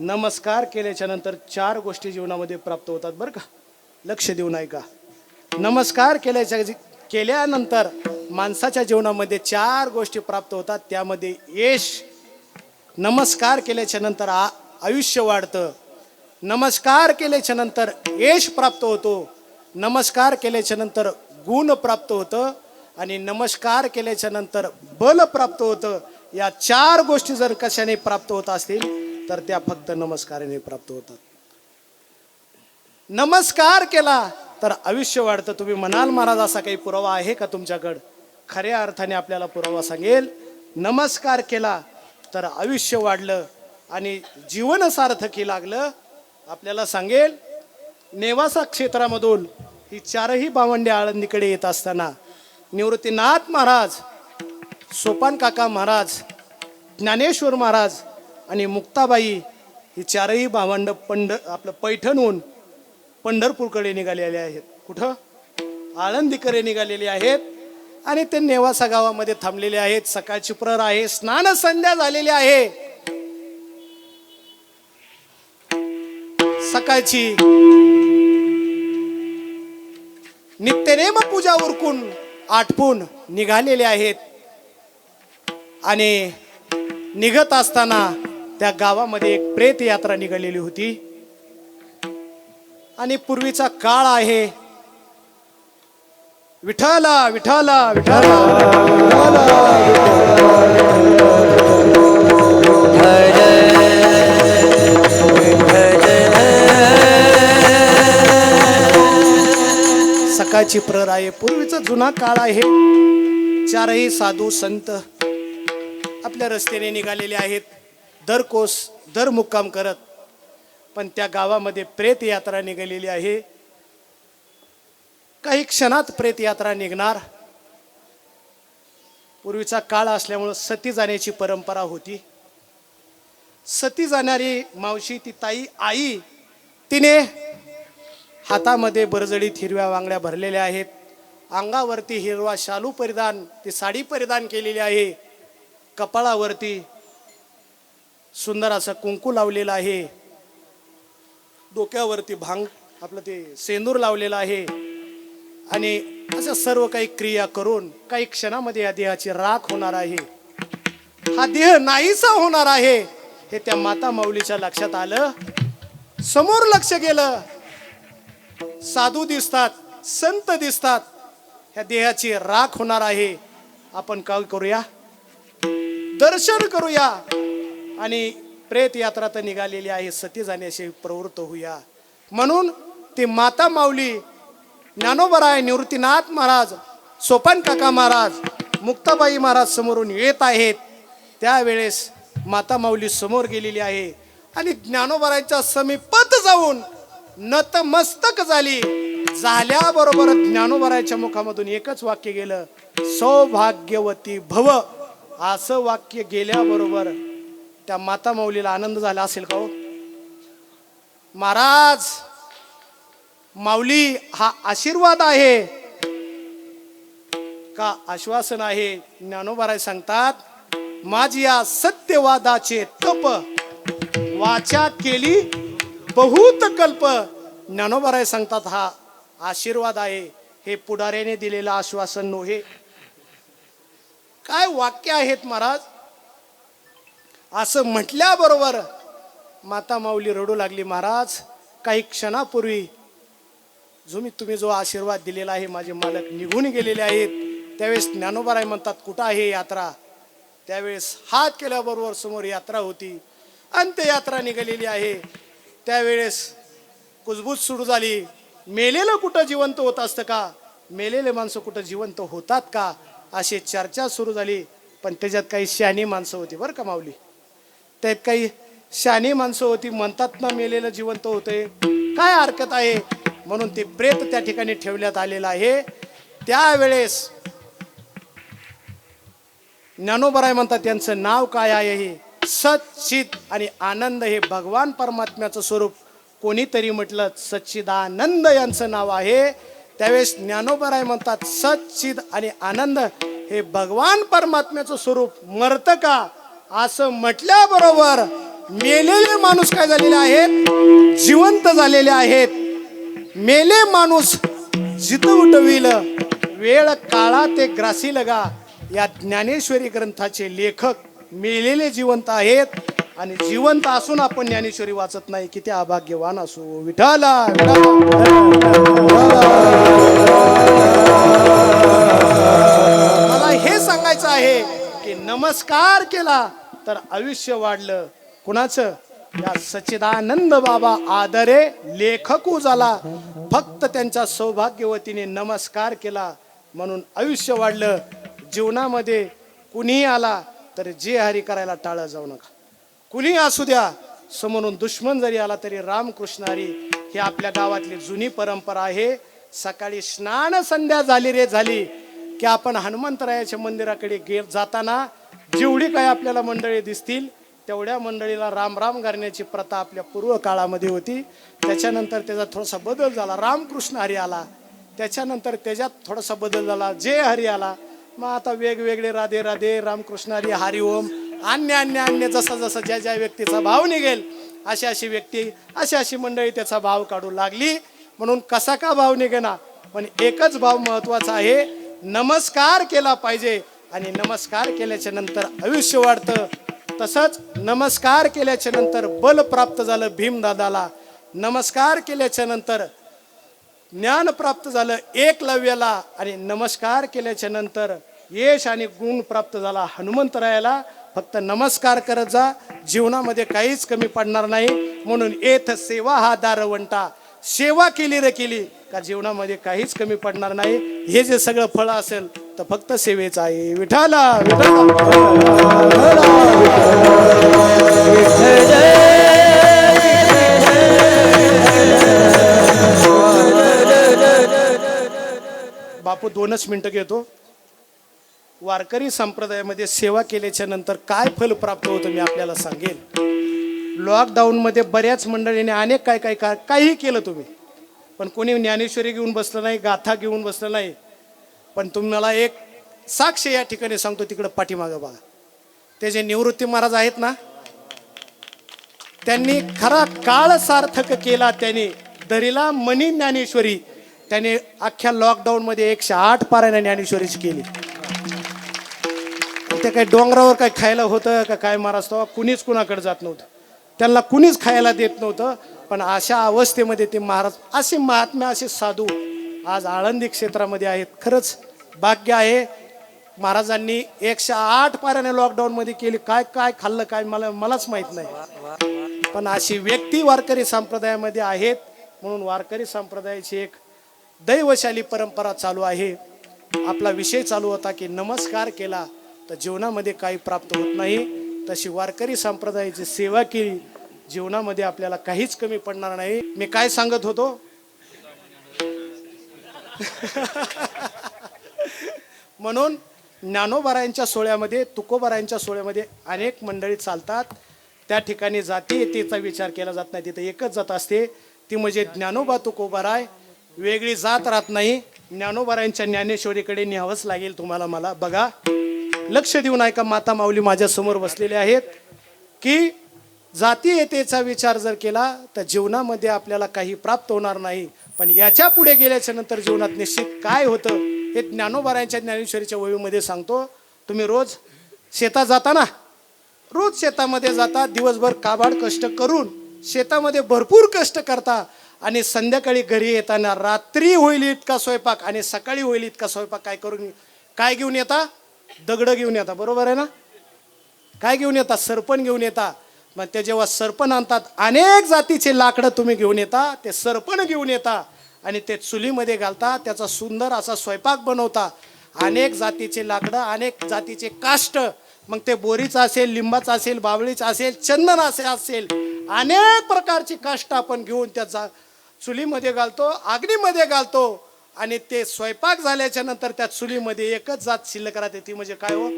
नमस्कार केल्याच्यानंतर चार गोष्टी जीवनामध्ये प्राप्त होतात बरं का? लक्ष देऊन ऐका. नमस्कार केल्याच्या केल्यानंतर माणसाच्या जीवनामध्ये चार गोष्टी प्राप्त होतात. त्यामध्ये यश नमस्कार केल्याच्यानंतर आ आयुष्य वाढतं. नमस्कार केल्याच्यानंतर यश प्राप्त होतो. नमस्कार केल्याच्यानंतर गुण प्राप्त होतं. आणि नमस्कार केल्याच्यानंतर बल प्राप्त होतं. या चार गोष्टी जर कशाने प्राप्त होत असतील तर त्या फक्त नमस्काराने प्राप्त होतात. नमस्कार केला तर आयुष्य वाढतं. तुम्ही म्हणाल महाराज असा काही पुरावा आहे का तुमच्याकडं? खऱ्या अर्थाने आपल्याला पुरावा सांगेल. नमस्कार केला तर आयुष्य वाढलं आणि जीवन सार्थकी लागलं आपल्याला सांगेल. नेवासा क्षेत्रामधून ही चारही भावंडे आळंदीकडे येत असताना निवृत्तीनाथ महाराज सोपान काका महाराज ज्ञानेश्वर महाराज आणि मुक्ताबाई ही चारही भावंड पंढ आपलं पैठणहून पंढरपूरकडे निघालेले आहेत. कुठं? आळंदीकडे निघालेले आहेत. आणि ते नेवासा गावामध्ये थांबलेले आहेत. सकाळची प्रहर आहे. स्नान संध्या झालेली आहे. सकाळची नित्यनेम पूजा उरकून आटपून निघालेले आहेत. आणि निघत असताना त्या गावामध्ये एक प्रेत यात्रा निघालेली होती. आणि पूर्वीचा काळ आहे. विठाला विठाला विठाला सकाळची प्रर आहे. पूर्वीचा जुना काळ आहे. चारही साधू संत आपल्या रस्त्याने निघालेले आहेत. दर कोस दर मुक्काम करत पण त्या गावामध्ये प्रेत यात्रा निघालेली आहे. काही क्षणात प्रेत यात्रा निघणार. पूर्वीचा काळ असल्यामुळं सती जाण्याची परंपरा होती. सती जाणारी मावशी ती ताई आई तिने हातामध्ये बरजडीत हिरव्या वांगड्या भरलेल्या आहेत. अंगावरती हिरवा शालू परिधान ती साडी परिधान केलेली आहे. कपाळावरती सुंदर असं कुंकू लावलेलं आहे. डोक्यावरती भांग आपलं ते सेंदूर लावलेलं आहे. आणि असं सर्व काही क्रिया करून काही क्षणामध्ये या देहाची राख होणार आहे. हा देह नाहीसा होणार आहे. हे त्या माता माऊलीच्या लक्षात आलं. समोर लक्ष गेलं. साधू दिसतात संत दिसतात. ह्या देहाची राख होणार आहे. आपण काय करूया? दर्शन करूया. आणि प्रेत यात्रा तर निघालेली आहे सती जाण्याशी प्रवृत्त होऊया. म्हणून ती माता माऊली ज्ञानोबराय निवृत्तीनाथ महाराज सोपान काका महाराज मुक्ताबाई महाराज समोरून येत आहेत. त्यावेळेस माता माऊली समोर गेलेली आहे आणि ज्ञानोबरायच्या समीपत जाऊन नतमस्तक झाली. झाल्याबरोबर ज्ञानोबरायच्या मुखामधून एकच वाक्य गेलं सौभाग्यवती भव. असं वाक्य गेल्याबरोबर त्या माता माऊलीला आनंद झाला असेल का हो? महाराज माऊली हा आशीर्वाद आहे. का आश्वासन आहे? ज्ञानोबाराय सांगतात माझी या सत्यवादाचे तप वाचा केली बहुत कल्प. ज्ञानोबाराय सांगतात हा आशीर्वाद आहे. हे पुढाऱ्याने दिलेलं आश्वासन नोहे काय वाक्य आहेत महाराज? असं म्हटल्याबरोबर माता माऊली रडू लागली महाराज काही क्षणापूर्वी जो मी तुम्ही जो आशीर्वाद दिलेला आहे माझे मालक निघून गेलेले आहेत त्यावेळेस ज्ञानोबाराय म्हणतात कुठं आहे यात्रा? त्यावेळेस हात केल्याबरोबर समोर यात्रा होती. अंत्ययात्रा निघालेली आहे. त्यावेळेस कुजबूज सुरू झाली. मेलेलं कुठं जिवंत होत असतं का? मेलेले माणसं कुठं जिवंत होतात का? अशी चर्चा सुरू झाली. पण त्याच्यात काही शहाणी माणसं होती बरं का माऊली? त्यात काही शहाणी माणसं होती म्हणतात ना मेलेलं जिवंत होते काय हरकत आहे? म्हणून ते प्रेत त्या ठिकाणी ठेवण्यात आलेलं आहे. त्यावेळेस ज्ञानोबराय म्हणतात त्यांचं नाव काय आहे हे? सच्चित आणि आनंद हे भगवान परमात्म्याचं स्वरूप. कोणीतरी म्हटलं सच्चिदानंद यांचं नाव आहे. त्यावेळेस ज्ञानोबराय म्हणतात सच्चिद आणि आनंद हे भगवान परमात्म्याचं स्वरूप. मरतं का? असं म्हटल्याबरोबर मेलेले माणूस काय झालेले आहेत? जिवंत झालेले आहेत. मेले माणूस जित उठविल वेळ काळा ते ग्रासी लगा. या ज्ञानेश्वरी ग्रंथाचे लेखक मेलेले जिवंत आहेत आणि जिवंत असून आपण ज्ञानेश्वरी वाचत नाही. किती अभाग्यवान असू. विठाला मला हे सांगायचं आहे की नमस्कार केला. तर आयुष्य वाढलं. कुणाचं? या सच्चिदानंद बाबा आदरे लेखकू झाला फक्त त्यांच्या सौभाग्यवतीने नमस्कार केला. म्हणून आयुष्य वाढलं. जीवनामध्ये कुणीही आला तर जे हरी करायला टाळा जाऊ नका. कुणी असू द्या. समोरून दुश्मन जरी आला तरी रामकृष्ण हरी ही आपल्या गावातली जुनी परंपरा आहे. सकाळी स्नान संध्या झाली रे झाली. की आपण हनुमंतरायाच्या मंदिराकडे गे जाताना जेवढी काही आपल्याला मंडळी दिसतील तेवढ्या मंडळीला राम राम करण्याची प्रथा आपल्या पूर्व काळामध्ये होती. त्याच्यानंतर त्याचा थोडासा बदल झाला. रामकृष्ण हरी आला. त्याच्यानंतर त्याच्यात थोडासा बदल झाला. जे हरी आला. मग आता वेगवेगळे राधे राधे रामकृष्ण हरी हरी ओम अन्य अन्य अन्य जसा जसा ज्या ज्या व्यक्तीचा भाव निघेल अशी अशी व्यक्ती अशी अशी मंडळी त्याचा भाव काढू लागली. म्हणून कसा का भाव निघेना? पण एकच भाव महत्त्वाचा आहे. नमस्कार केला पाहिजे. आणि नमस्कार केल्याच्यानंतर आयुष्य वाढतं. तसंच नमस्कार केल्याच्यानंतर बल प्राप्त झालं भीमदादाला नमस्कार केल्याच्यानंतर ज्ञान प्राप्त झालं एकलव्याला आणि नमस्कार केल्याच्यानंतर यश आणि गुण प्राप्त झाला हनुमंतरायाला फक्त नमस्कार करत जा जीवनामध्ये काहीच कमी पडणार नाही. म्हणून येथ सेवा हा दारवंटा. सेवा केली र केली का जीवनामध्ये काहीच कमी पडणार नाही. हे जे सगळं फळ असेल तर फक्त सेवेचा आहे. विठाला विठाला बापू दोनच मिनटं घेतो. वारकरी संप्रदायामध्ये सेवा केल्याच्यानंतर काय फल प्राप्त होतं मी आपल्याला सांगेन. लॉकडाऊनमध्ये बऱ्याच मंडळीने अनेक काय काय काय काही केलं तुम्ही. पण कोणी ज्ञानेश्वरी घेऊन बसलं नाही गाथा घेऊन बसलं नाही पण तुम्हाला एक साक्ष या ठिकाणी सांगतो तिकडं पाठीमागं बघा. ते जे निवृत्ती महाराज आहेत ना त्यांनी खरा काळ सार्थक केला त्यांनी दरीला मनी ज्ञानेश्वरी त्याने अख्ख्या लॉकडाऊनमध्ये एकशे आठ पारायण ज्ञानेश्वरीची केली. ते काही डोंगरावर काय खायला होतं का काय महाराज तेव्हा कुणीच कुणाकडे जात नव्हतं. त्यांना कुणीच खायला देत नव्हतं पण अशा अवस्थेमध्ये ते महाराज असे महात्म्या असे साधू आज आळंदी क्षेत्रामध्ये आहेत. खरंच भाग्य आहे. महाराजांनी एकशे आठ पाऱ्याने लॉकडाऊनमध्ये केली. काय काय खाल्लं काय मला मलाच माहीत नाही. पण अशी व्यक्ती वारकरी संप्रदायामध्ये आहेत. म्हणून वारकरी संप्रदायाची एक दैवशाली परंपरा चालू आहे. आपला विषय चालू होता की नमस्कार केला तर जीवनामध्ये काही प्राप्त होत नाही. तशी वारकरी संप्रदायाची सेवा केली जीवनामध्ये आपल्याला काहीच कमी पडणार नाही. मी काय सांगत होतो? म्हणून ज्ञानोबारायांच्या सोहळ्यामध्ये तुकोबारायांच्या सोहळ्यामध्ये अनेक मंडळी चालतात. त्या ठिकाणी जाती येतेचा विचार केला जात नाही. तिथं एकच जात असते. ती म्हणजे ज्ञानोबा तुकोबाराय. वेगळी जात राहत नाही. ज्ञानोबारायांच्या ज्ञानेश्वरीकडे न्यावंच लागेल तुम्हाला मला. बघा लक्ष देऊन ऐका माता माऊली माझ्यासमोर बसलेले आहेत. की जाती येतेचा विचार जर केला तर जीवनामध्ये आपल्याला काही प्राप्त होणार नाही. पण याच्यापुढे गेल्याच्यानंतर जीवनात निश्चित काय होतं हे ज्ञानोबारायांच्या ज्ञानेश्वरीच्या वहीमध्ये सांगतो. तुम्ही रोज शेतात जाता ना रोज शेतामध्ये जाता दिवसभर काबाड कष्ट करून शेतामध्ये भरपूर कष्ट करता आणि संध्याकाळी घरी येताना रात्री होईल इतका स्वयंपाक आणि सकाळी होईल इतका स्वयंपाक काय करून काय घेऊन येता? दगडं घेऊन येता बरोबर आहे ना? काय घेऊन येता? सरपण घेऊन येता. मग ते जेव्हा सरपण आणतात अनेक जातीचे लाकडं तुम्ही घेऊन येता ते सरपण घेऊन येता आणि ते चुलीमध्ये घालता त्याचा सुंदर असा स्वयंपाक बनवता. अनेक जातीचे लाकडं अनेक जातीचे काष्ट. मग ते बोरीचं असेल लिंबाचं असेल बावळीचं असेल चंदन असे असेल अनेक प्रकारची काष्ट आपण घेऊन त्याचा चुलीमध्ये घालतो अग्नीमध्ये घालतो आणि ते स्वयंपाक झाल्याच्यानंतर त्या चुलीमध्ये एकच जात शिल्लक राहते. ती म्हणजे काय हो?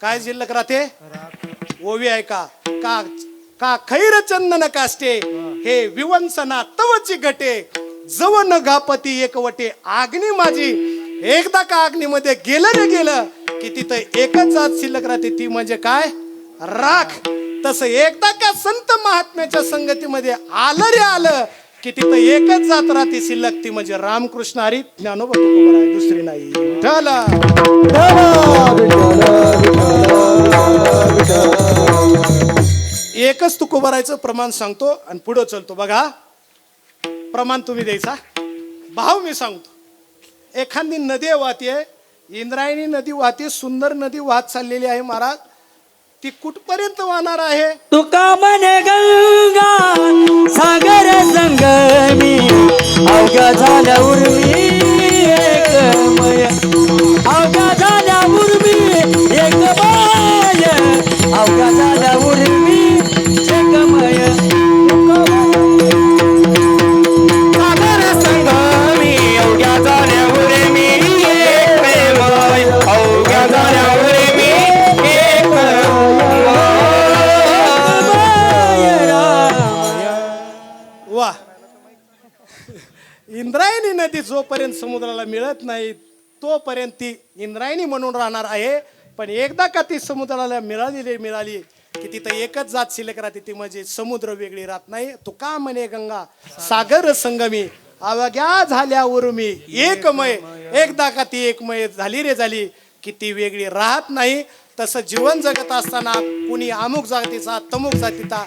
काय शिल्लक राहते? ओवी आहे का? का का खैर चंदन काष्टे? हे विवंसना तवची घटे. जव न एकवटे आग्नी माझी. एकदा का अग्नीमध्ये गेलं रे गेलं की तिथं एकच जात शिल्लक राहते ती म्हणजे काय? राख. तसं एकदा का संत महात्म्याच्या संगतीमध्ये आलं रे आलं की तिथं एकच जात राहते शिल्लक ती म्हणजे रामकृष्ण हरी. ज्ञानोबा तुकोबाराय दुसरी नाही. विठ्ठल एकच तुकोबारायचं प्रमाण सांगतो आणि पुढं चलतो. बघा प्रमाण तुम्ही द्यायचा. भाव मी सांगतो. एखादी नदी वाहतीये इंद्रायणी नदी वाहते सुंदर नदी वाहत चाललेली आहे महाराज. ती कुठपर्यंत वाहणार आहे? तुका म्हणे गंगा सागर संगमी अवघ्या झाल्या उर्मी एकमय नदी जोपर्यंत समुद्राला मिळत नाही तोपर्यंत ती इंद्रायणी म्हणून राहणार आहे. पण एकदा का ती समुद्राला मिळालेली मिळाली की तिथं एकच जात शिल्लक राहते ती म्हणजे समुद्र वेगळी राहत नाही. तू का म्हणे गंगा सागर संगमी अवघ्या झाल्यावर मी एकमय. एकदा का ती एकमय झाली रे झाली की ती वेगळी राहत नाही. तसं जीवन जगत असताना कुणी अमुक जातीचा तमुक जातीचा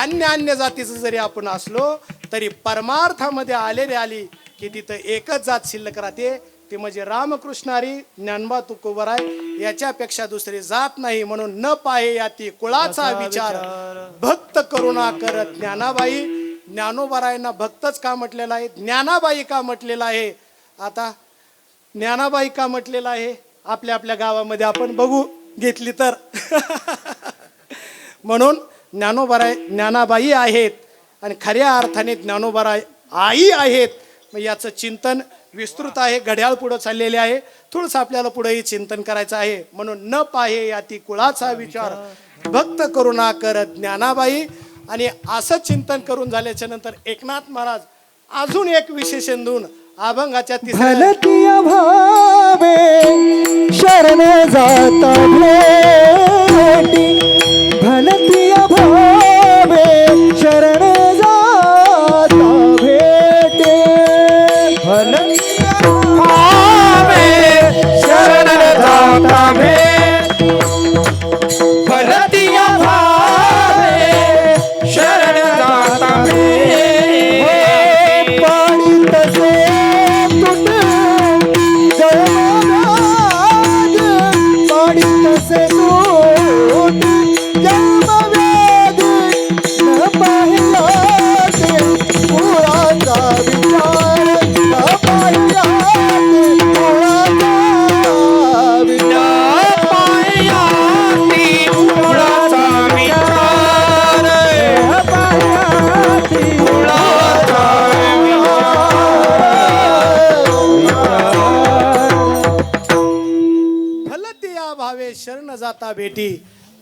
अन्य अन्य जातीचं जरी आपण असलो तरी परमार्थामध्ये आलेले आली की तिथं एकच जात शिल्लक राहते. ती म्हणजे रामकृष्णारी ज्ञानबा तुकोबराय. याच्यापेक्षा दुसरी जात नाही म्हणून न पाहे याती कुळाचा विचार. भक्त करुणा करत ज्ञानाबाई. ज्ञानोबरायांना भक्तच का म्हटलेलं आहे? ज्ञानाबाई का म्हटलेलं आहे? आता ज्ञानाबाई का म्हटलेलं आहे? आपल्या आपल्या गावामध्ये आपण बघू घेतली तर. म्हणून ज्ञानोबराय ज्ञानाबाई आहेत. आणि खऱ्या अर्थाने ज्ञानोबराय आई आहेत. मग याचं चिंतन विस्तृत आहे घड्याळ पुढं चाललेले आहे. थोडंसं आपल्याला पुढेही चिंतन करायचं आहे. म्हणून न पाहे याती कुळाचा विचार. भक्त करुणा करत ज्ञानाबाई. आणि असं चिंतन करून झाल्याच्यानंतर एकनाथ महाराज अजून एक विशेषण देऊन अभंगाच्या तिसऱ्या भावे शरण जाता भलतिया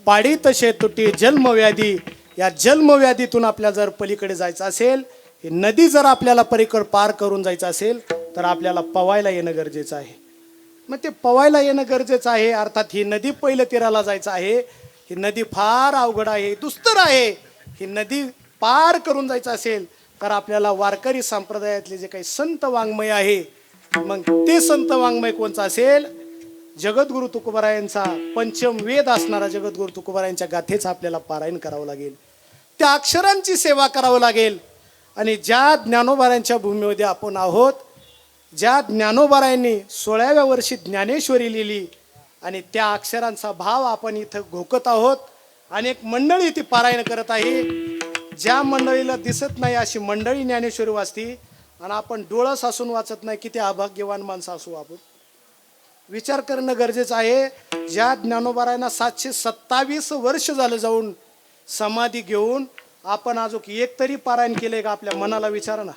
पाडी तसे तुटी जन्मव्याधी. या जन्मव्याधीतून आपल्याला जर पलीकडे जायचं असेल ही नदी जर आपल्याला पलीकड पार करून जायचं असेल तर आपल्याला पवायला येणं गरजेचं आहे. मग ते पवायला येणं गरजेचं आहे अर्थात ही नदी पहिलं तीराला जायचं आहे. ही नदी फार अवघड आहे दुस्तर आहे. ही नदी पार करून जायचं असेल तर आपल्याला वारकरी संप्रदायातले जे काही संत वाङ्मय आहे मग ते संत वाङ्मय कोणचं असेल? जगद्गुरु तुकोबारायांचा पंचम वेद असणारा जगद्गुरु तुकोबारायांच्या गाथेचं आपल्याला पारायण करावं लागेल. त्या अक्षरांची सेवा करावं लागेल. आणि ज्या ज्ञानोबारायांच्या भूमीमध्ये आपण आहोत ज्या ज्ञानोबारायांनी सोळाव्या वर्षी ज्ञानेश्वरी लिहिली आणि त्या अक्षरांचा भाव आपण इथं घोकत आहोत. अनेक मंडळी ती पारायण करत आहे. ज्या मंडळीला दिसत नाही अशी मंडळी ज्ञानेश्वरी वाचती. आणि आपण डोळस असून वाचत नाही किती अभाग्यवान माणसं असू आपण. विचार करणं गरजेचं आहे. ज्या ज्ञानोबारायांना सातशे सत्तावीस वर्ष झालं जाऊन समाधी घेऊन आपण अजून एक तरी पारायण केलंय का आपल्या मनाला विचारा ना.